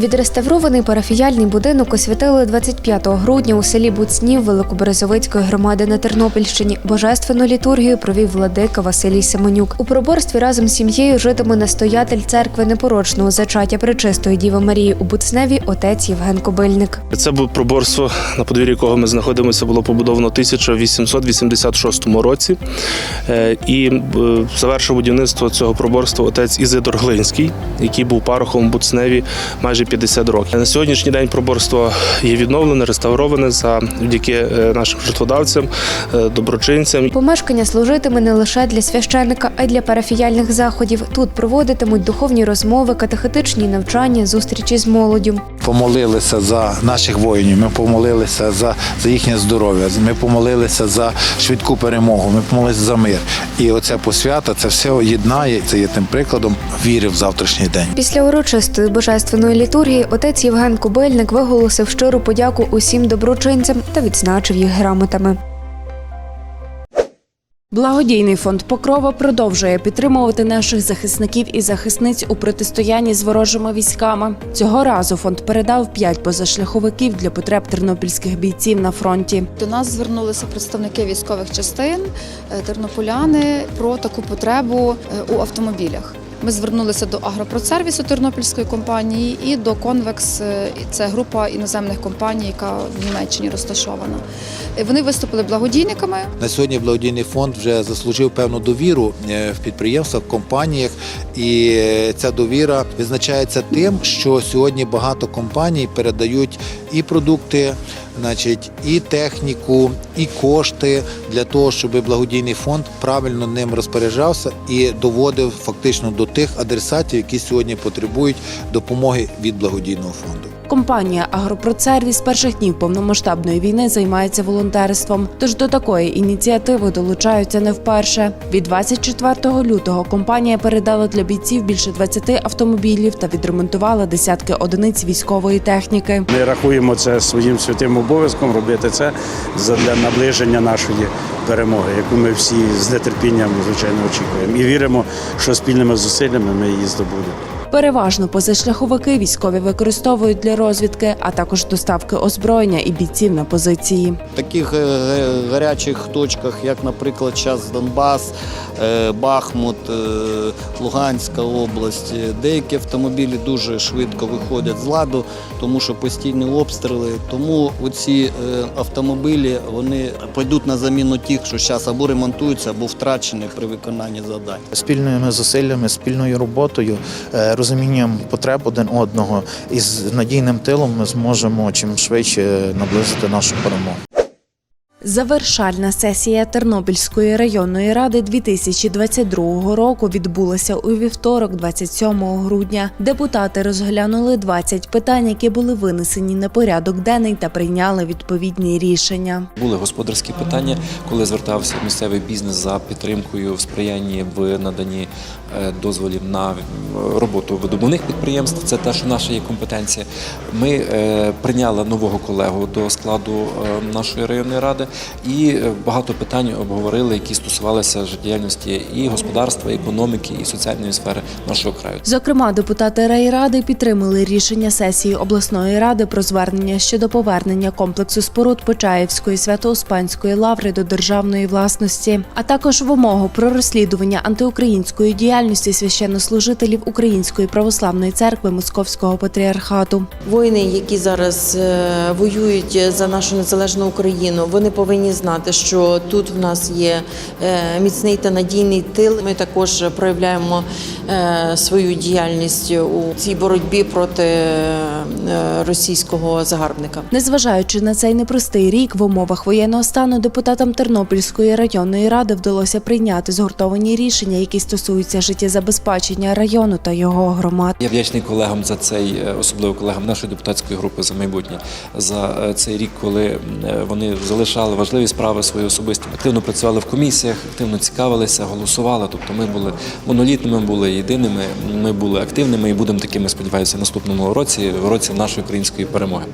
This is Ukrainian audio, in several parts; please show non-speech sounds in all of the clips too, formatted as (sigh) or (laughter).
Відреставрований парафіяльний будинок освятили 25 грудня у селі Буцнів Великоберезовицької громади на Тернопільщині. Божественну літургію провів владика Василій Семенюк. У проборстві разом з сім'єю житиме настоятель церкви непорочного зачаття Пречистої Діви Марії у Буцневі отець Євген Кобильник. Це було проборство, на подвір'ї якого ми знаходимося, було побудовано у 1886 році. Е, І е, завершив будівництво цього проборства отець Ізидор Глинський, який був парохом в Буцневі майже 50 років. На сьогоднішній день проборство є відновлене, реставроване завдяки е, нашим жертводавцям, е, доброчинцям. Помешкання служитиме не лише для священика, а й для парафіяльних заходів. Тут проводитимуть духовні розмови, катехетичні навчання, зустрічі з молоддю. помолилися за наших воїнів, ми помолилися за, за їхнє здоров'я, ми помолилися за швидку перемогу, ми помолилися за мир. І оця посвята це все єднає. Це є тим прикладом віри в завтрашній день. Після урочистої божественної літургії отець Євген Кобильник виголосив щиру подяку усім доброчинцям та відзначив їх грамотами. Благодійний фонд Покрова продовжує підтримувати наших захисників і захисниць у протистоянні з ворожими військами. Цього разу фонд передав п'ять позашляховиків для потреб тернопільських бійців на фронті. До нас звернулися представники військових частин е, тернополяни про таку потребу е, у автомобілях. Ми звернулися до агропродсервісу тернопільської компанії і до Convex, е, це група іноземних компаній, яка в Німеччині розташована. Е, Вони виступили благодійниками. На сьогодні благодійний фонд вже заслужив певну довіру е, в підприємствах, в компаніях, і ця довіра визначається тим, що сьогодні багато компаній передають і продукти, значить, і техніку, і кошти для того, щоб благодійний фонд правильно ним розпоряджався і доводив фактично до тих адресатів, які сьогодні потребують допомоги від благодійного фонду. Компанія Агропродсервіс перших днів повномасштабної війни займається волонтерством. Тож до такої ініціативи долучаються не вперше. Від 24 лютого компанія передала для бійців більше 20 автомобілів та відремонтувала десятки одиниць військової техніки. Ми рахуємо це своїм святим обов'язком робити це для наближення нашої перемоги, яку ми всі з нетерпінням звичайно очікуємо. І віримо, що спільними зусиллями ми її здобудемо. Переважно позашляховики військові використовують для розвідки, а також доставки озброєння і бійців на позиції. В таких е, гарячих точках, як, наприклад, час Донбас, е, Бахмут, е, Луганська область, деякі автомобілі дуже швидко виходять з ладу, тому що постійні обстріли. Тому оці е, автомобілі вони пойдуть на заміну тих, що зараз або ремонтуються, або втрачені при виконанні завдань. спільними зусиллями, спільною роботою, розумінням потреб один одного і з надійним тилом ми зможемо чим швидше наблизити нашу перемогу. Завершальна сесія Тернопільської районної ради 2022 року відбулася у вівторок, 27 грудня. Депутати розглянули 20 питань, які були винесені на порядок денний та прийняли відповідні рішення. Були господарські питання, коли звертався місцевий бізнес за підтримкою в сприянні в наданні е, дозволів на е, роботу видобувних підприємств. Це те, що наша є компетенція. Ми е, прийняли нового колегу до складу нашої районної ради і е, багато питань обговорили, які стосувалися життєдіяльності і господарства, і економіки, і соціальної сфери нашого краю. Зокрема, депутати райради підтримали рішення сесії обласної ради про звернення щодо повернення комплексу споруд Почаївської свято-успенської лаври до державної власності, а також вимогу про розслідування антиукраїнської діяльності священнослужителів Української православної церкви Московського патріархату. Воїни, які зараз е, воюють за нашу незалежну Україну, вони повинні знати, що тут в нас є е, міцний та надійний тил. Ми також проявляємо е, свою діяльність у цій боротьбі проти е, російського загарбника. Незважаючи на цей непростий рік, в умовах воєнного стану депутатам Тернопільської районної ради вдалося прийняти згуртовані рішення, які стосуються життєзабезпечення району та його громад. Я вдячний колегам за цей, особливо колегам нашої депутатської групи за майбутнє, за цей рік, коли вони залишали важливі справи свої особисті. Активно працювали в комісіях, активно цікавилися, голосували. Тобто ми були монолітними, були єдиними. Ми були активними і будемо такими, сподіваюся, наступному році, в році нашої української перемоги.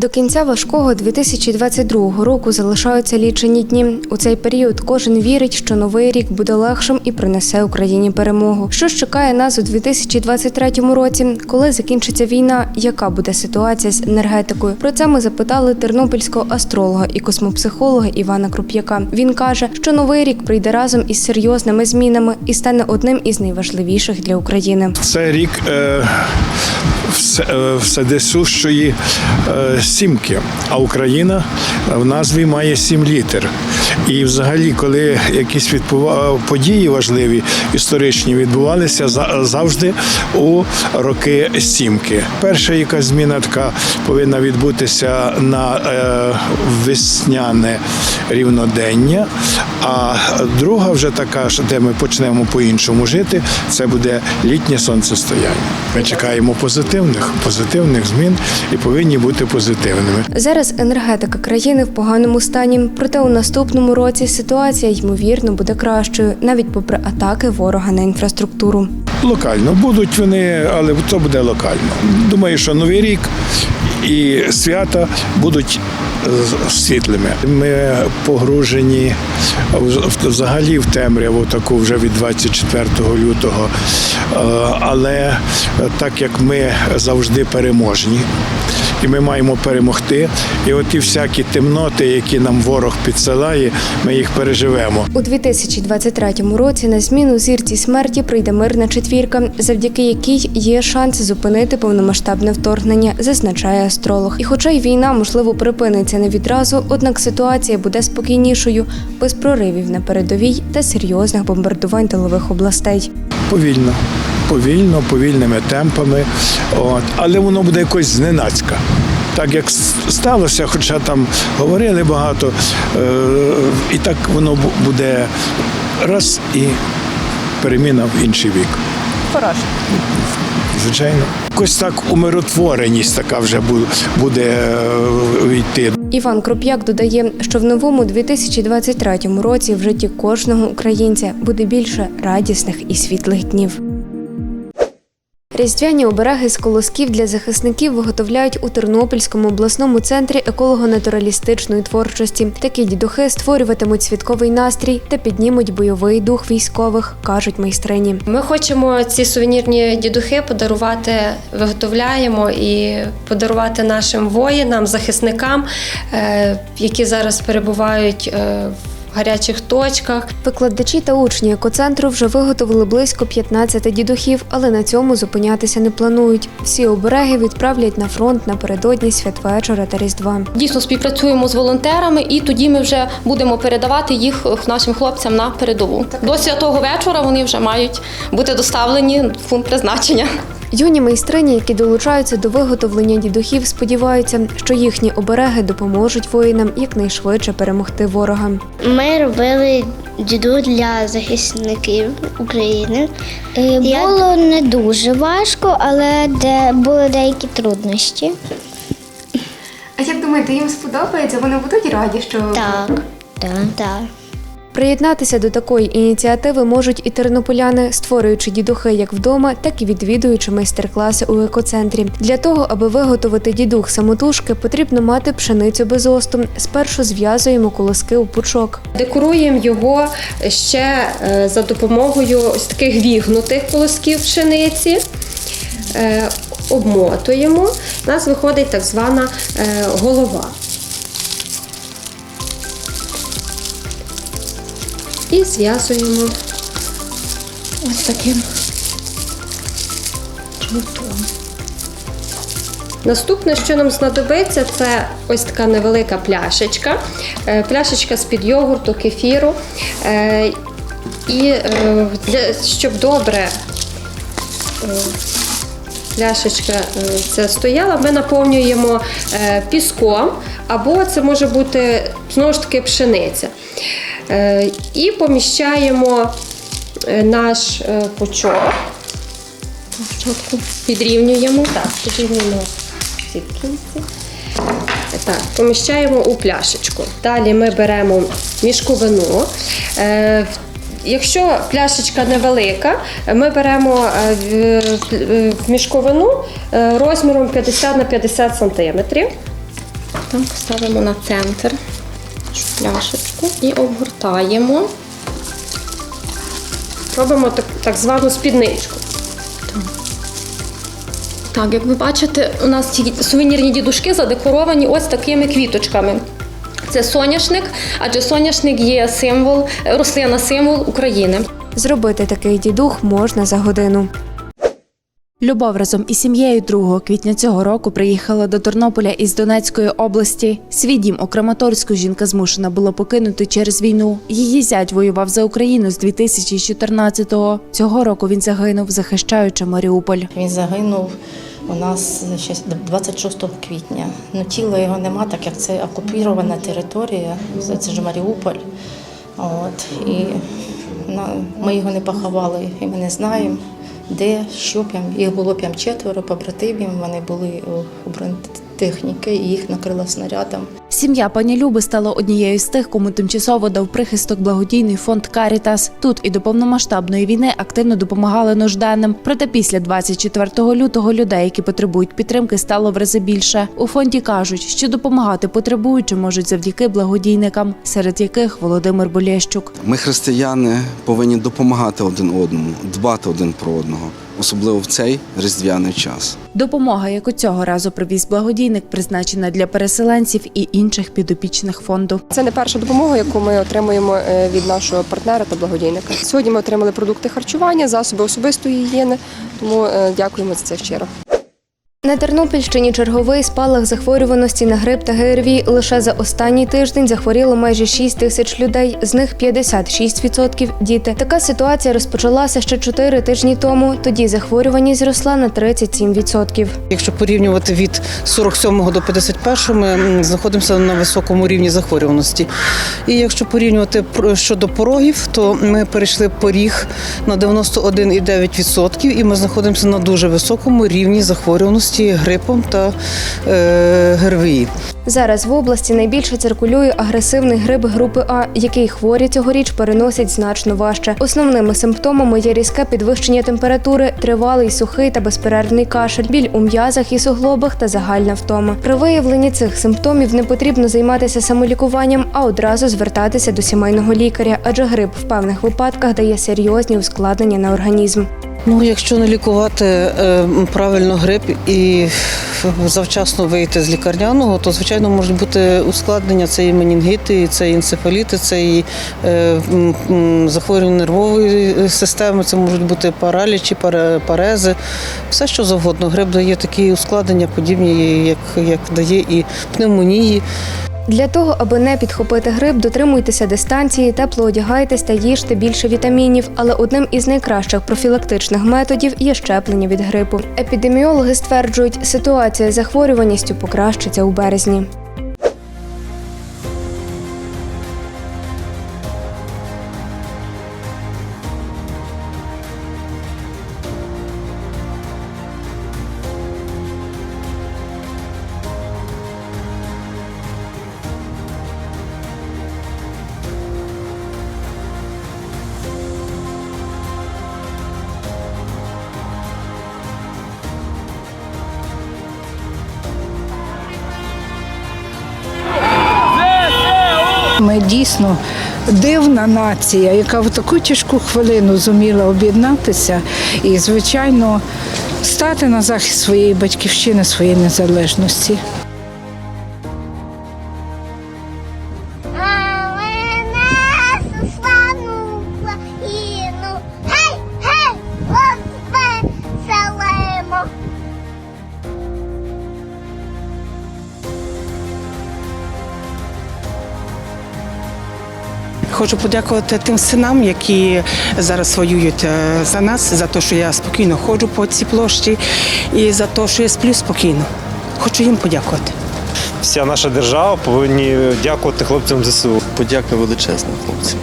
До кінця важкого 2022 року залишаються лічені дні. У цей період кожен вірить, що новий рік буде легшим і принесе Україні перемогу. Що ж чекає нас у 2023 році, коли закінчиться війна? Яка буде ситуація з енергетикою? Про це ми запитали тернопільського астролога і космопсихолога Івана Круп'яка. Він каже, що новий рік прийде разом із серйозними змінами і стане одним із найважливіших для України. Це рік е, все, е, вседесущої е, сімки, а Україна в назві має сім літер. І взагалі, коли якісь відбува... події важливі, історичні відбувалися за- завжди у роки сімки. Перша якась зміна така повинна відбутися на е, весняне рівнодення, а друга вже така, де ми почнемо по-іншому жити, це буде літнє сонцестояння. Ми чекаємо позитивних, позитивних змін і повинні бути позитивними. Зараз енергетика країни в поганому стані, проте у наступному році ситуація ймовірно буде кращою, навіть попри атаки ворога на інфраструктуру. Локально будуть вони, але це буде локально. Думаю, що новий рік і свята будуть світлими. Ми погружені взагалі в темряву таку вже від 24 лютого. Е, Але так як ми завжди переможні. І ми маємо перемогти. І от ті всякі темноти, які нам ворог підсилає, ми їх переживемо. У 2023 році на зміну зірці смерті прийде мирна четвірка, завдяки якій є шанс зупинити повномасштабне вторгнення, зазначає астролог. І хоча й війна можливо припиниться не відразу, однак ситуація буде спокійнішою, без проривів на передовій та серйозних бомбардувань тилових областей. повільно, повільно, повільними темпами. От. Але воно буде якось зненацька. Так як сталося, хоча там говорили багато, е- і так воно буде раз і переміна в інший вік. Хороше. Звичайно. Якось так умиротвореність така вже буде е, йти. Іван Кроп'як додає, що в новому 2023 році в житті кожного українця буде більше радісних і світлих днів. Різдвяні обереги з колосків для захисників виготовляють у Тернопільському обласному центрі еколого-натуралістичної творчості. Такі дідухи створюватимуть святковий настрій та піднімуть бойовий дух військових, кажуть майстрині. Ми хочемо ці сувенірні дідухи подарувати, виготовляємо і подарувати нашим воїнам, захисникам, е, які зараз перебувають е, в гарячих точках. Викладачі та учні екоцентру вже виготовили близько 15 дідухів, але на цьому зупинятися не планують. Всі обереги відправлять на фронт напередодні святвечора та Різдва. Дійсно співпрацюємо з волонтерами, і тоді ми вже будемо передавати їх нашим хлопцям на передову. До святого вечора вони вже мають бути доставлені в пункт призначення. Юні майстрині, які долучаються до виготовлення дідухів, сподіваються, що їхні обереги допоможуть воїнам якнайшвидше перемогти ворога. Ми робили діду для захисників України. Було не дуже важко, але де були деякі труднощі. А як думаєте, їм сподобається? Вони будуть раді, що Так, так, так. Приєднатися до такої ініціативи можуть і тернополяни, створюючи дідухи як вдома, так і відвідуючи майстер-класи у екоцентрі. Для того, аби виготовити дідух самотужки, потрібно мати пшеницю без осту. Спершу зв'язуємо колоски у пучок. Декоруємо його ще е, за допомогою ось таких вігнутих колосків пшениці. Е, Обмотуємо. У нас виходить так звана е, голова. І зв'язуємо ось таким жгутом. Наступне, що нам знадобиться, це ось така невелика пляшечка. Е, Пляшечка з-під йогурту, кефіру. Е, І е, для, щоб добре пляшечка ця стояла, ми наповнюємо піском, або це може бути знову ж таки пшениця. Е, І поміщаємо е, наш е, пучок. Підрівнюємо. Так, підрівнюємо ці кінці. Так, поміщаємо у пляшечку. Далі ми беремо мішковину. Якщо пляшечка невелика, ми беремо мішковину розміром 50 на 50 сантиметрів. Там поставимо на центр нашу пляшечку і обгортаємо. Робимо так, так звану спідничку. Так. Так, як ви бачите, у нас ці сувенірні дідушки задекоровані ось такими квіточками. Це соняшник, адже соняшник є символ, рослина символ України. Зробити такий дідух можна за годину. Любов разом із сім'єю 2 квітня цього року приїхала до Тернополя із Донецької області. Свій дім у Краматорську жінка змушена була покинути через війну. Її зять воював за Україну з 2014-го. Цього року він загинув, захищаючи Маріуполь. Він загинув у нас 26 квітня. Ну, тіла його нема, так як це окупірована територія, це, ж Маріуполь. От, і ми його не поховали, і ми не знаємо, де, що прям. Їх було прям четверо побратимів, вони були у бронетехніки, і їх накрило снарядом. Сім'я пані Люби стала однією з тих, кому тимчасово дав прихисток благодійний фонд Карітас. Тут і до повномасштабної війни активно допомагали нужденним. Проте після 24 лютого людей, які потребують підтримки, стало в рази більше. У фонді кажуть, що допомагати потребуючим можуть завдяки благодійникам, серед яких Володимир Болєщук. Ми, християни, повинні допомагати один одному, дбати один про одного, особливо в цей різдвяний час. Допомога, яку цього разу привіз благодійник, призначена для переселенців і інших підопічних фонду. Це не перша допомога, яку ми отримуємо е, від нашого партнера та благодійника. Сьогодні ми отримали продукти харчування, засоби особистої гігієни, тому е, дякуємо за це щиро. На Тернопільщині черговий спалах захворюваності на грип та ГРВІ. Лише за останній тиждень захворіло майже 6 тисяч людей, з них 56% – діти. Така ситуація розпочалася ще 4 тижні тому. Тоді захворюваність зросла на 37%. Якщо порівнювати від 47 до 51, ми знаходимося на високому рівні захворюваності. І якщо порівнювати щодо порогів, то ми перейшли поріг на 91,9% і ми знаходимося на дуже високому рівні захворюваності грипом та е, ГРВІ. Зараз в області найбільше циркулює агресивний грип групи А, який хворі цьогоріч переносять значно важче. Основними симптомами є різке підвищення температури, тривалий сухий та безперервний кашель, біль у м'язах і суглобах та загальна втома. При виявленні цих симптомів не потрібно займатися самолікуванням, а одразу звертатися до сімейного лікаря, адже грип в певних випадках дає серйозні ускладнення на організм. Ну, якщо не лікувати е, правильно грип і завчасно вийти з лікарняного, то звичайно можуть бути ускладнення. Це і менінгіти, це і енцефаліти, це і е, захворювання нервової системи, це можуть бути паралічі, паре- парези, все що завгодно. Грип дає такі ускладнення, подібні, як, як дає і пневмонії. Для того, аби не підхопити грип, дотримуйтеся дистанції, тепло одягайтесь та їжте більше вітамінів. Але одним із найкращих профілактичних методів є щеплення від грипу. Епідеміологи стверджують, ситуація з захворюваністю покращиться у березні. Ми дійсно дивна нація, яка в таку тяжку хвилину зуміла об'єднатися і, звичайно, стати на захист своєї батьківщини, своєї незалежності. Хочу подякувати тим синам, які зараз воюють е, за нас, за те, що я спокійно ходжу по цій площі і за те, що я сплю спокійно. Хочу їм подякувати. Вся наша держава повинні дякувати хлопцям ЗСУ. Подяка величезна, хлопці.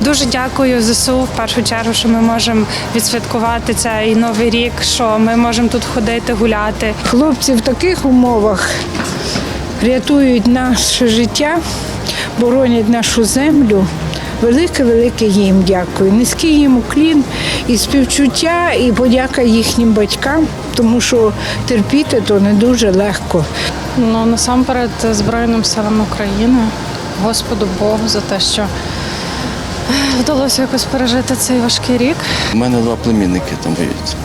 Дуже дякую ЗСУ в першу чергу, що ми можемо відсвяткувати цей новий рік, що ми можемо тут ходити, гуляти. Хлопці в таких умовах рятують наше життя, боронять нашу землю. Велике, велике їм дякую. Низький їм уклін і співчуття, і подяка їхнім батькам, тому що терпіти то не дуже легко. Ну насамперед Збройним силам України, Господу Богу за те, що вдалося якось пережити цей важкий рік. У мене два племінники там воюють.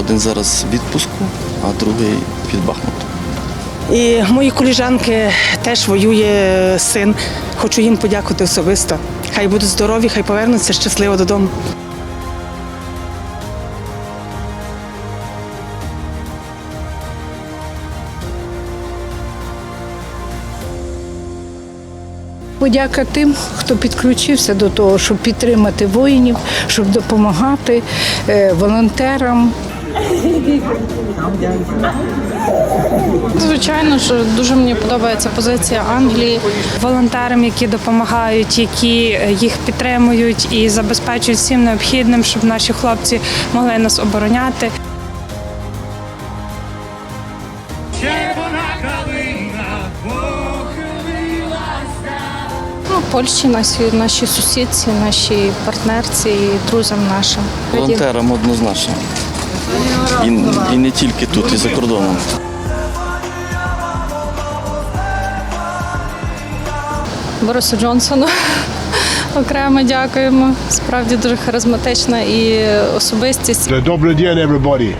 Один зараз в відпуску, а другий під Бахмутом. І мої коліжанки теж воює син. Хочу їм подякувати особисто. Хай будуть здорові, хай повернуться щасливо додому. Подяка тим, хто підключився до того, щоб підтримати воїнів, щоб допомагати е, волонтерам. Звичайно ж, дуже мені подобається позиція Англії, волонтерам, які допомагають, які е, їх підтримують і забезпечують всім необхідним, щоб наші хлопці могли нас обороняти. Ну, Польщі, наші, наші сусідці, наші партнерці, і друзям нашим. Волонтерам однозначно. І, і не тільки тут, і за кордоном. Борису Джонсону (laughs) окремо дякуємо. Справді дуже харизматична і особистість. Добрий день, everybody.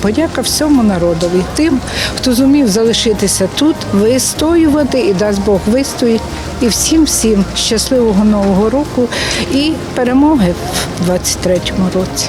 Подяка всьому народові, тим, хто зумів залишитися тут, вистоювати і дасть Бог вистоїть. І всім всім щасливого нового року і перемоги в 23-му році.